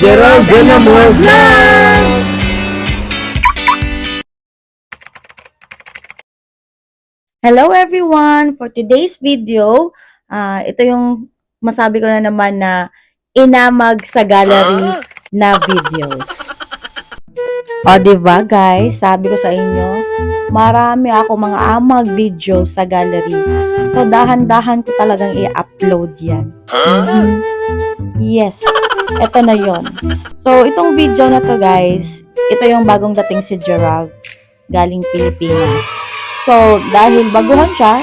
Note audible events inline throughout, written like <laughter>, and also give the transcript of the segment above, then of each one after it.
Gerald Benamor Vlog! Hello everyone! For today's video, ah, ito yung masabi ko na naman na inamag sa gallery na videos. O, diba guys? Sabi ko sa inyo, marami ako mga amag video sa gallery. So, dahan-dahan ko talagang i-upload yan. Mhm. Yes, ito na yon. So, itong video na to guys, ito yung bagong dating si Gerald galing Pilipinas. So, dahil baguhan siya,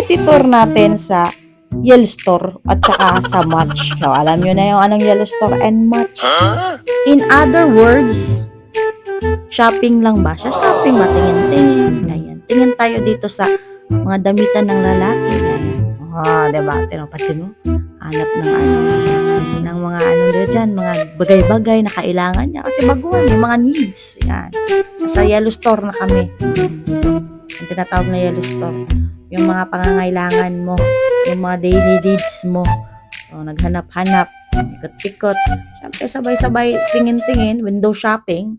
ititur natin sa Yellow Store at saka sa Match. So, alam nyo na yung anong Yellow Store and Match. In other words, shopping lang ba? Siya shopping ba? Tingin-tingin. Ayan. Tingin tayo dito sa mga damitan ng lalaki. Ayan. Ah, diba? Tinapansin mo? Hanap ng ano, ng mga ano dyan, mga bagay-bagay na kailangan niya. Kasi baguhan, yung mga needs. Ayan. Sa Yellow Store na kami. Yung tinatawag na Yellow Store. Yung mga pangangailangan mo. Yung mga daily needs mo. So, naghanap-hanap. Ikot-ikot. Siyempre, sabay-sabay tingin-tingin. Window shopping.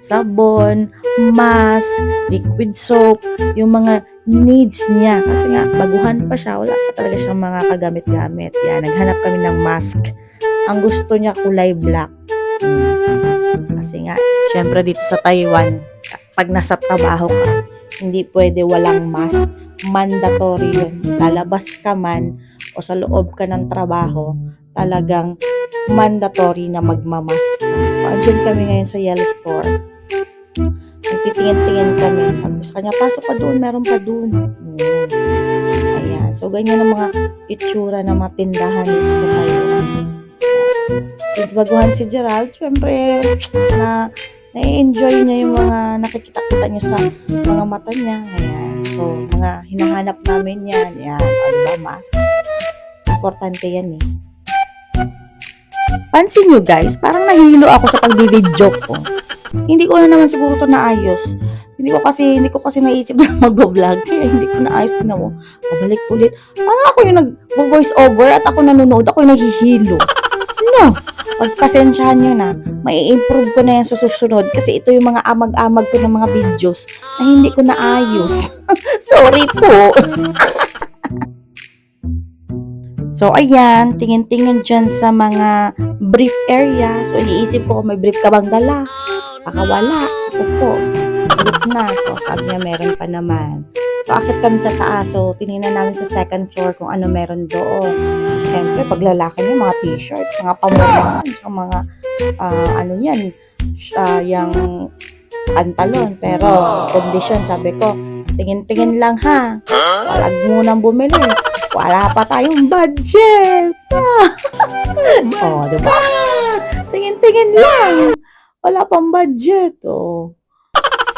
Sabon, mask, liquid soap, yung mga needs niya. Kasi nga, baguhan pa siya. Wala pa talaga siyang mga kagamit-gamit. Yan, naghanap kami ng mask. Ang gusto niya kulay black. Kasi nga, syempre dito sa Taiwan, pag nasa trabaho ka, hindi pwede walang mask. Mandatory yun. Lalabas ka man o sa loob ka ng trabaho, talagang mandatory na magmamask. So, andyan kami ngayon sa Yellow Store. Nagtitingin-tingin kami. Sabi sa kanya, pasok ka doon, meron pa doon. Hmm. Ayan. So, ganyan ang mga itsura ng mga tindahan dito sa Taiwan. Since baguhan si Gerald, syempre, na na-enjoy niya yung mga nakikita-kita niya sa mga mata niya. Ayan. So, mga hinahanap namin yan. Ayan. O, diba, mas? Importante yan eh. Pansin nyo guys, parang nahihilo ako sa pagbi-video ko. Hindi ko na naman siguro to naayos. Hindi ko kasi hindi ko kasi naisip na <laughs> mag-vlog kaya hindi ko naayos din mo. Pabalik ulit. Parang ako yung nag-voice over at ako nanonood, ako yung nahihilo. No, pagpasensyahan nyo na, mai improve ko na yan sa susunod kasi ito yung mga amag-amag ko ng mga videos na hindi ko naayos. <laughs> Sorry po. <laughs> so, ayan, tingin-tingin dyan sa mga brief area. So, iniisip ko may brief ka bang dala. Baka wala. Ako po. Ulit na. So, sabi niya meron pa naman. So, akit kami sa taas. So, tinignan namin sa second floor kung ano meron doon. Siyempre, pag lalaki niya, mga t-shirt, mga pamurahan, sa mga, ah, ano yan, uh, yung pantalon. Pero, condition, sabi ko, tingin-tingin lang ha. Walag munang bumili. Wala pa tayong budget. <laughs> oh, di ba? Tingin-tingin lang. Wala pang budget. Oh. <laughs>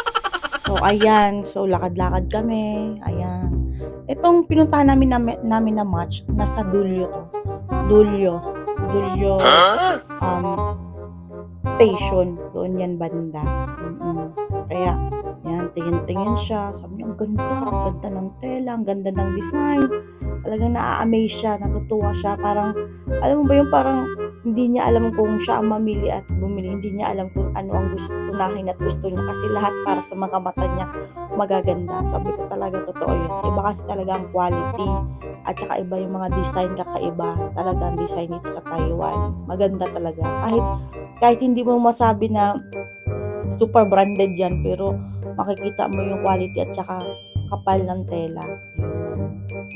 So, ayan. So, lakad-lakad kami. Ayan. Itong pinuntahan namin na, namin na match, nasa Dulyo to. Dulyo. Dulyo um, station. Doon yan banda. Mm-mm. Kaya, yan, tingin-tingin siya. Sabi niya, ang ganda, ang ganda ng tela, ang ganda ng design. Talagang naa-amaze siya, natutuwa siya. Parang, alam mo ba yung parang hindi niya alam kung siya ang mamili at bumili. Hindi niya alam kung ano ang gusto unahin at gusto niya. Kasi lahat para sa mga mata niya magaganda. Sabi ko talaga totoo yun. Iba kasi talaga ang quality. At saka iba yung mga design kakaiba. Talaga ang design dito sa Taiwan. Maganda talaga. Kahit, kahit hindi mo masabi na super branded yan. Pero makikita mo yung quality at saka kapal ng tela.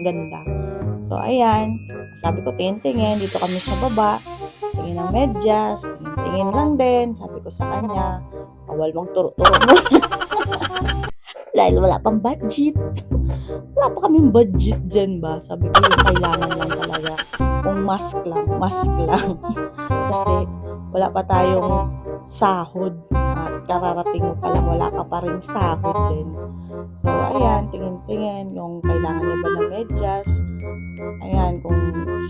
Ganda. So, ayan. Sabi ko, tingin-tingin. Dito kami sa baba. Tingin ng medyas. Tingin-tingin lang din. Sabi ko sa kanya, bawal mong turo-turo mo. <laughs> Dahil wala pang budget. Wala pa kaming budget dyan ba? Sabi ko, yung kailangan lang talaga. Kung mask lang, mask lang. <laughs> Kasi wala pa tayong sahod. At kararating mo pa lang, wala ka pa rin sahod din. So, ayan, tingin-tingin yung kailangan niya ba ng medyas. Ayan, kung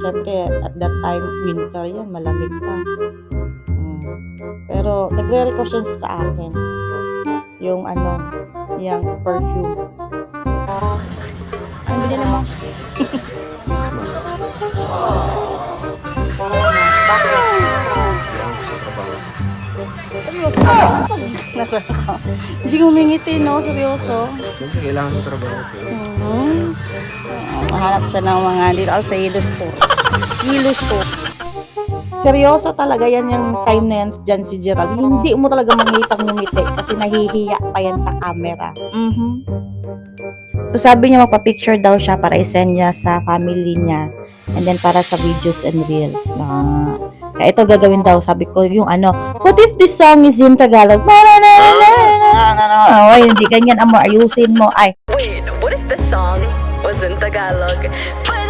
syempre at that time, winter yan, malamig pa. Mm. Pero, nagre-request siya sa akin yung ano, yung perfume. Ano binili mo? Nasa Hindi ngumingiti, no? Seryoso. Kailangan sa trabaho. Mhm. Ah, Mahanap siya ng mga dito ako sa Yellow Store. Yellow Store. Seryoso talaga yan yung time na yan dyan si Gerald. Hindi mo talaga makikita ngumiti kasi nahihiya pa yan sa camera. Mhm. So sabi niya magpa-picture daw siya para i-send niya sa family niya and then para sa videos and reels na ito gagawin daw, sabi ko, yung ano, what if this song is in Tagalog? Ah, oh, ay, hindi ganyan, amor, ayusin mo, ay. Wait, what if the song was in Tagalog? But